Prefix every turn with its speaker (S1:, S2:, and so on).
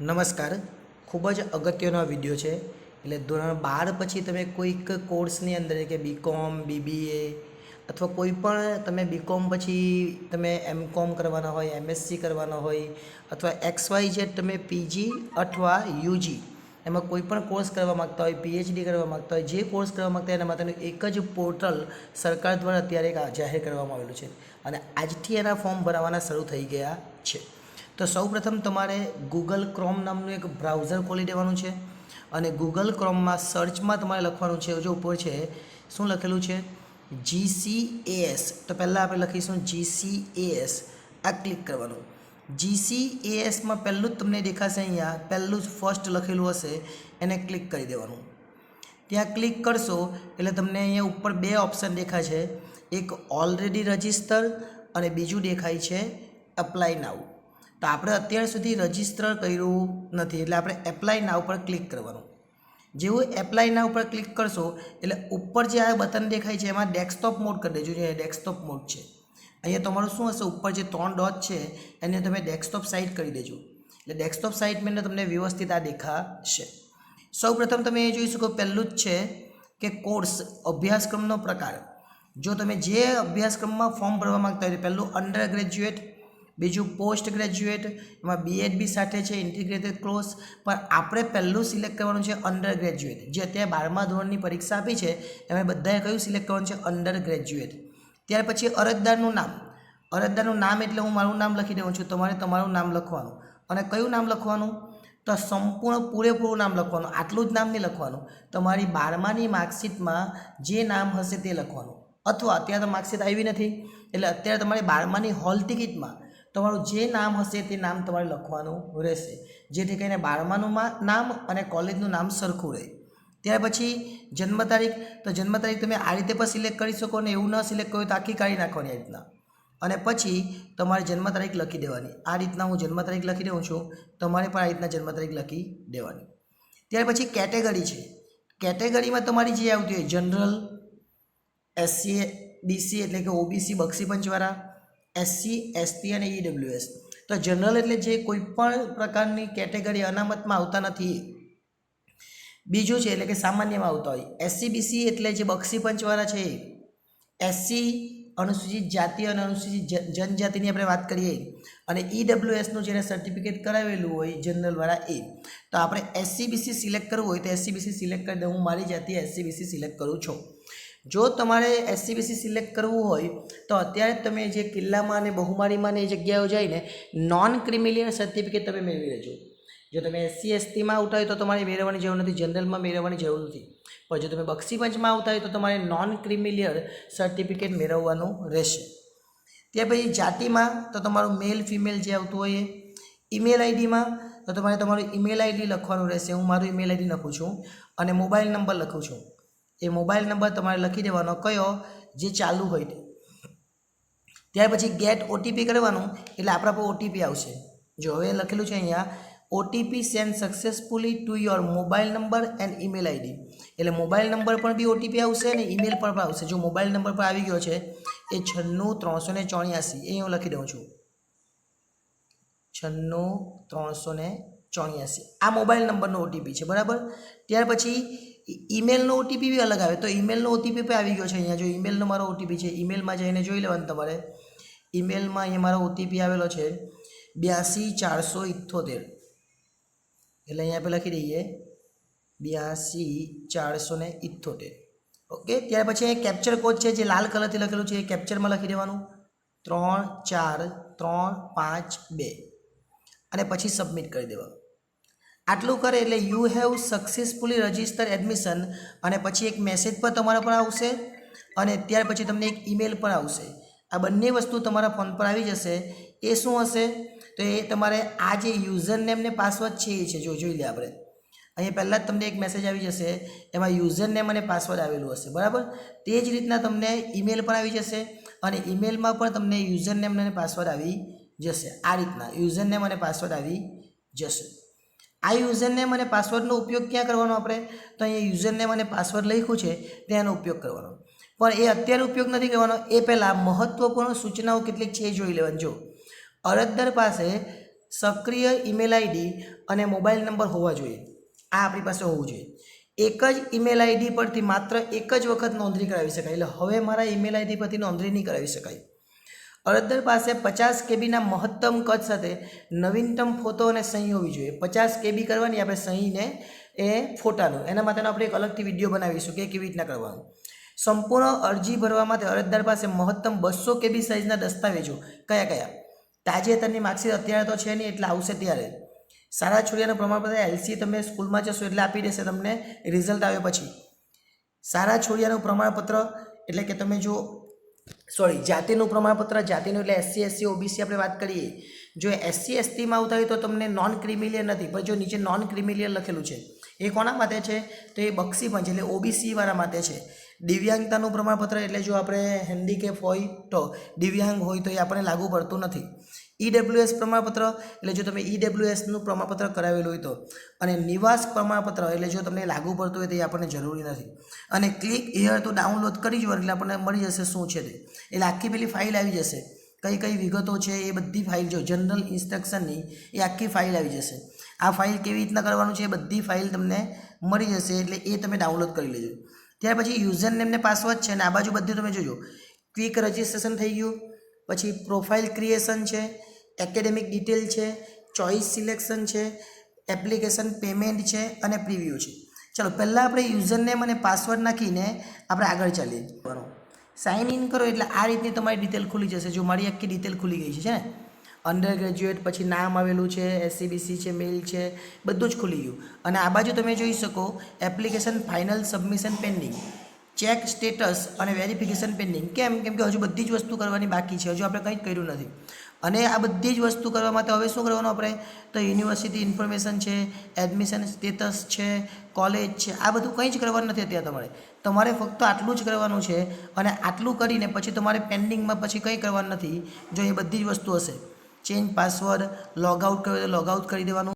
S1: નમસ્કાર. ખૂબ જ અગત્યનો વીડિયો છે. એટલે ધોરણ બાર પછી તમે કોઈક કોર્સની અંદર કે બીકોમ બીબીએ અથવા કોઈ પણ તમે બીકોમ પછી તમે એમ કોમ કરવાના હોય એમએસસી કરવાના હોય અથવા એક્સ વાય જેડ તમે પીજી અથવા યુજી એમાં કોઈ પણ કોર્સ કરવા માગતા હોય પીએચડી કરવા માગતા હોય, જે કોર્સ કરવા માગતા હોય એના માટેનું એક જ પોર્ટલ સરકાર દ્વારા અત્યારે જાહેર કરવામાં આવેલું છે. અને આજથી એના ફોર્મ ભરાવાના શરૂ થઈ ગયા છે. તો સૌપ્રથમ તમારે ગૂગલ ક્રોમ નામનું એક બ્રાઉઝર ખોલી દેવાનું છે અને ગૂગલ ક્રોમમાં સર્ચમાં તમારે લખવાનું છે, જો ઉપર છે, શું લખેલું છે? જીસીએએસ તો પહેલાં આપણે લખીશું જીસીએએસ આ ક્લિક કરવાનું. જીસીએએસમાં પહેલું જ તમને દેખાશે અહીંયા, પહેલું જ ફર્સ્ટ લખેલું હશે, એને ક્લિક કરી દેવાનું. ત્યાં ક્લિક કરશો, એટલે તમને અહીંયા ઉપર બે ઓપ્શન દેખાય છે. એક ઓલરેડી રજિસ્ટર અને બીજું દેખાય છે અપ્લાય નાવ આપણે અત્યાર સુધી રજિસ્ટર કર્યું નથી એટલે આપણે એપ્લાય ના ઉપર ક્લિક કરવાનું. જેવું એપ્લાય ના ઉપર ક્લિક કરશો, એટલે ઉપર જે આ બટન દેખાય છે, એમાં ડેસ્કટોપ મોડ કરી દેજો, જે ડેસ્કટોપ મોડ છે. અહીંયા તમારું શું હશે? ઉપર જે ત્રણ ડોટ છે, એને તમે ડેસ્કટોપ સાઇટ કરી દેજો. એટલે ડેસ્કટોપ સાઇટમાં તમને વ્યવસ્થિત આ દેખાશે. સૌપ્રથમ તમે એ જોઈ શકો, પહેલું જ છે કે કોર્સ અભ્યાસક્રમનો પ્રકાર. જો તમે જે અભ્યાસક્રમમાં ફોર્મ ભરવા માગતા હોય પહેલું અંડર ગ્રેજ્યુએટ બીજું પોસ્ટ ગ્રેજ્યુએટ, એમાં બીએડ બી સાથે છે ઇન્ટિગ્રેટેડ કોર્સ પણ આપણે પહેલું સિલેક્ટ કરવાનું છે અંડર ગ્રેજ્યુએટ જે અત્યારે બારમા ધોરણની પરીક્ષા આપી છે, એમાં બધાએ કયું સિલેક્ટ કરવાનું છે? અંડર ગ્રેજ્યુએટ ત્યાર પછી અરજદારનું નામ. અરજદારનું નામ એટલે હું મારું નામ લખી દઉં છું, તમારે તમારું નામ લખવાનું. અને કયું નામ લખવાનું? તો સંપૂર્ણ પૂરેપૂરું નામ લખવાનું, આટલું જ નામ નહીં લખવાનું. તમારી બારમાની માર્કશીટમાં જે નામ હશે તે લખવાનું. અથવા અત્યારે તો માર્કશીટ આવી નથી, એટલે અત્યારે તમારી બારમાની હોલ ટિકિટમાં તમારું જે નામ હશે તે નામ તમારે લખવાનું રહેશે. જેથી કરીને બારમાનું નામ અને કોલેજનું નામ સરખું રહે. ત્યાર પછી જન્મ તારીખ, તો જન્મ તારીખ તમે આ રીતે પણ સિલેક્ટ કરી શકો ને એવું ન સિલેક્ટ કર્યું તો આખી કાઢી નાખવાની આ રીતના. અને પછી તમારે જન્મ તારીખ લખી દેવાની. આ રીતના હું જન્મ તારીખ લખી દઉં છું, તમારે પણ આ રીતના જન્મ તારીખ લખી દેવાની. ત્યાર પછી કેટેગરી છે. કેટેગરીમાં તમારી જે આવતી હોય, જનરલ, એસસી, બીસી એટલે કે ઓબીસી બક્ષી પંચવાળા એસસી એસટી અને ઈડબ્લ્યુએસ તો જનરલ એટલે જે કોઈ પણ પ્રકારની કેટેગરી અનામતમાં આવતા નથી. બીજું છે એટલે કે સામાન્યમાં આવતા હોય. એસસી બીસી એટલે જે બક્ષી પંચવાળા છે. એસસી અનુસૂચિત જાતિ અને અનુસૂચિત જનજાતિની આપણે વાત કરીએ. અને ઈડબ્લ્યુએસનું જેને સર્ટિફિકેટ કરાવેલું હોય જનરલવાળા એ, તો આપણે એસસી બીસી સિલેક્ટ કરવું હોય તો એસસી બીસી સિલેક્ટ કરી દઉં હું મારી જાતિ એસસી બીસી સિલેક્ટ કરું છું. જો તમારે એસસીબીસી સિલેક્ટ કરવું હોય, તો અત્યારે તમે જે કિલ્લામાં અને બહુમારીમાં ને એ જગ્યાઓ જઈને નોન ક્રિમિલિયર સર્ટિફિકેટ તમે મેળવી લેજો. જો તમે એસસી એસટીમાં આવતા હોય તો તમારે મેળવવાની જરૂર નથી, જનરલમાં મેળવવાની જરૂર નથી. પણ જો તમે બક્ષી પંચમાં આવતા હોય તો તમારે નોન ક્રિમિલિયર સર્ટિફિકેટ મેળવવાનું રહેશે. ત્યાર પછી જાતિમાં તો તમારું મેલ ફિમેલ જે આવતું હોય એ ઈમેલ આઈડીમાં તો તમારે તમારું ઈમેલ આઈડી લખવાનું રહેશે. હું મારું ઈમેલ આઈડી લખું છું અને મોબાઈલ નંબર લખું છું. એ મોબાઈલ નંબર તમારે લખી દેવાનો કયો જે ચાલુ હોય તે. ત્યાર પછી ગેટ ઓટીપી કરવાનું, એટલે આપણા પર ઓટીપી આવશે. જો હવે લખેલું છે અહીંયા OTP send successfully to your mobile number and email ID એટલે મોબાઈલ નંબર પર બી ઓટીપી આવશે અને ઈમેલ પર પણ આવશે. જો મોબાઈલ નંબર પર આવી ગયો છે, એ છન્નું ત્રણસો ને ચોર્યાસી. એ હું લખી દઉં છું. છન્નું ત્રણસો ને ચોર્યાસી. આ મોબાઈલ નંબરનો ઓટીપી છે, બરાબર? ત્યાર પછી ઈમેલનો ઓટીપી બી અલગ આવે. તો ઈમેલનો ઓટીપી પણ આવી ગયો છે અહીંયા. જો ઈમેલનો મારો ઓટીપી છે ઈમેલમાં જઈને જોઈ લેવાનું તમારે. ઈમેલમાં અહીંયા મારો ઓટીપી આવેલો છે બ્યાસી ચારસો ઇઠ્ઠોતેર એટલે અહીંયા આપણે લખી દઈએ બ્યાસી ચારસો ને ઇઠ્ઠોતેર ઓકે? ત્યાર પછી અહીંયા કેપ્ચર કોડ છે જે લાલ કલરથી લખેલું છે એ કેપ્ચરમાં લખી દેવાનું. ત્રણ ચાર ત્રણ પાંચ બે. અને પછી સબમિટ કરી દેવાનું. આટલું કરે એટલે you have successfully register admission અને પછી એક મેસેજ પણ તમારા પર આવશે અને ત્યાર પછી તમને એક ઈમેલ પણ આવશે. આ બંને વસ્તુ તમારા ફોન પર આવી જશે. એ શું હશે? તો એ તમારે આ જે યુઝર નેમ પાસવર્ડ છે એ છે. જો જોઈ લે આપણે. અહીંયા પહેલાં જ તમને એક મેસેજ આવી જશે. એમાં યુઝર નેમ અને પાસવર્ડ આવેલું હશે. બરાબર? તે જ રીતના તમને ઈમેલ પણ આવી જશે અને ઈમેલમાં પણ તમને યુઝર નેમ અને પાસવર્ડ આવી જશે. આ રીતના યુઝર નેમ અને પાસવર્ડ આવી જશે. આ યુઝરનેમ અને પાસવર્ડનો ઉપયોગ ક્યાં કરવાનો આપણે? તો અહીંયા યુઝરનેમ અને પાસવર્ડ લખ્યું છે તેનો ઉપયોગ કરવાનો. પણ એ અત્યારે ઉપયોગ નથી કરવાનો. એ પહેલાં મહત્ત્વપૂર્ણ સૂચનાઓ કેટલીક છે એ જોઈ લેવાની. જો, અરજદાર પાસે સક્રિય ઈમેલ આઈડી અને મોબાઈલ નંબર હોવા જોઈએ. આ આપણી પાસે હોવું જોઈએ. એક જ ઈમેલ આઈડી પરથી માત્ર એક જ વખત નોંધણી કરાવી શકાય. એટલે હવે મારા ઈમેલ આઈડી પરથી નોંધણી નહીં કરાવી શકાય. અરજદાર પાસે પચાસ કેબીના મહત્તમ કદ સાથે નવીનતમ ફોટો અને સહી હોવી જોઈએ. પચાસ કેબી કરવાની આપણે સહીને એ ફોટાનું. એના માટેનો આપણે એક અલગથી વીડિયો બનાવીશું કે કેવી રીતના કરવાનું. સંપૂર્ણ અરજી ભરવા માટે અરજદાર પાસે મહત્તમ બસો કેબી સાઇઝના દસ્તાવેજો. કયા કયા? તાજેતરની માર્કશીટ અત્યારે તો છે નહીં, એટલે આવશે ત્યારે. સારા છોડિયાનું પ્રમાણપત્ર એલસી તમે સ્કૂલમાં જશો એટલે આપી દેશે તમને રિઝલ્ટ આવ્યા પછી. સારા છોડિયાનું પ્રમાણપત્ર એટલે કે તમે જો સોરી જાતિનું પ્રમાણપત્ર, જાતિનું એટલે એસસી એસસી ઓબીસી આપણે વાત કરીએ. જો એસસી એસટીમાં આવતા હોય તો તમને નોન ક્રિમિલિયર નથી, પણ જો નીચે નોન ક્રિમિલિયર લખેલું છે, એ કોના માટે છે? તો એ બક્ષી છે એટલે ઓબીસી વાળા માટે છે. દિવ્યાંગતાનું પ્રમાણપત્ર એટલે જો આપણે હેન્ડીકેપ હોય તો, દિવ્યાંગ હોય તો એ આપણને લાગુ પડતું નથી. ઈડબ્લ્યુએસ પ્રમાણપત્ર, એટલે જો તમે ઈડબ્લ્યુએસનું પ્રમાણપત્ર કરાવેલું હોય તો. અને નિવાસ પ્રમાણપત્ર, એટલે જો તમને લાગુ પડતું હોય તો એ આપણને જરૂરી નથી. અને ક્લિક હિયર તો ડાઉનલોડ કરી જુઓ એટલે આપણને મળી જશે શું છે તે. એટલે આખી પેલી ફાઇલ આવી જશે. કઈ કઈ વિગતો છે એ બધી ફાઇલ જો જનરલ ઇન્સ્ટ્રક્શનની, એ આખી ફાઇલ આવી જશે. આ ફાઇલ કેવી રીતના કરવાનું છે એ બધી ફાઇલ તમને મળી જશે, એટલે એ તમે ડાઉનલોડ કરી લેજો. ત્યાર પછી યુઝર નેમને પાસવર્ડ છે અને આ બાજુ બધું તમે જોજો. ક્વિક રજિસ્ટ્રેશન થઈ ગયું. પછી પ્રોફાઇલ ક્રિએશન છે એકેડેમિક ડિટેલ છે ચોઇસ સિલેક્શન છે એપ્લિકેશન પેમેન્ટ છે અને પ્રિવ્યૂ છે. ચલો, પહેલાં આપણે યુઝર નેમ અને પાસવર્ડ નાખીને આપણે આગળ ચાલીએ. બરો સાઇન ઇન કરો એટલે આ રીતની તમારી ડિટેલ ખુલી જશે. જો મારી આખી ડિટેલ ખુલી ગઈ છે ને? અંડર ગ્રેજ્યુએટ પછી નામ આવેલું છે એસસીબીસી છે મેલ છે, બધું જ ખુલી ગયું. અને આ બાજુ તમે જોઈ શકો application final submission pending check, status અને વેરિફિકેશન પેન્ડિંગ. કેમ? કેમ કે હજુ બધી જ વસ્તુ કરવાની બાકી છે. હજુ આપણે કંઈ જ કર્યું નથી. અને આ બધી જ વસ્તુ કરવા માટે હવે શું કરવાનું આપણે? તો યુનિવર્સિટી ઇન્ફોર્મેશન છે, એડમિશન સ્ટેટસ છે, કોલેજ છે, આ બધું કંઈ જ કરવાનું નથી અત્યારે તમારે. તમારે ફક્ત આટલું જ કરવાનું છે અને આટલું કરીને પછી તમારે પેન્ડિંગમાં પછી કંઈ કરવાનું નથી. જો એ બધી જ વસ્તુ હશે. ચેન્જ પાસવર્ડ લોગ આઉટ કર્યો તો લોગ આઉટ કરી દેવાનું.